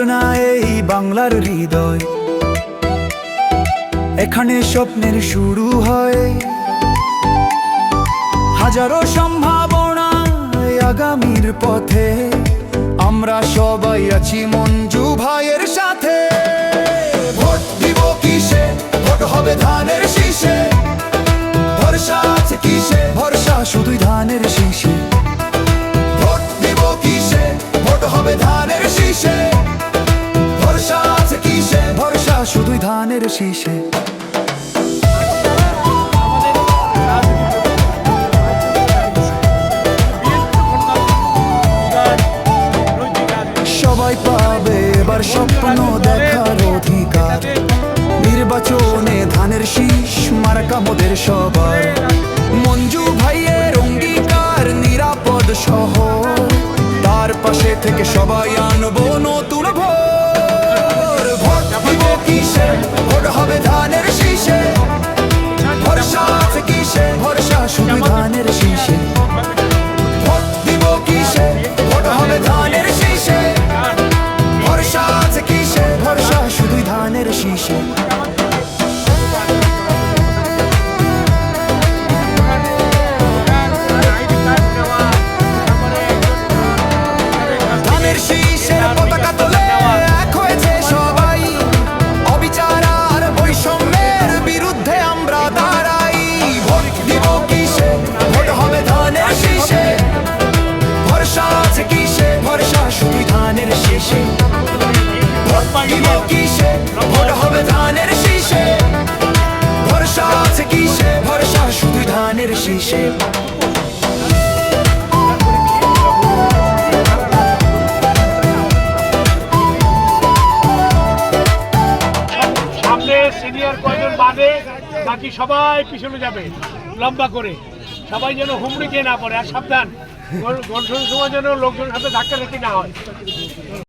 খুলনা এই বাংলার হৃদয়। এখানে স্বপ্নের শুরু হয়। হাজারো সম্ভাবনা আগামীর পথে। আমরা সবাই আছি মঞ্জু ভাইয়ের সাথে। ভোট দিব কিসে? ভোট হবে ধানের শীষে। ভরসা আছে কিসে? ভরসা শুধুই ধানের শীষে। শীষে সবাই পাবে এবার স্বপ্ন দেখার অধিকার। নির্বাচনে ধানের শীষ, মার্কা মোদের সবার। মঞ্জু ভাইয়ের অঙ্গীকার নিরাপদ সহ তার পাশে থেকে সবাই আনব নতুন শুধুই ধানের শীষে ধানের সামনে সিনিয়র কয়জন বাদে, বাকি সবাই পিছনে যাবে, লম্বা করে। সবাই যেন হুমড়ি খেয়ে না পড়ে, আর সাবধান। গণসংযোগ সময় যেন লোকজনের সাথে ধাক্কা ধাক্কি না হয়।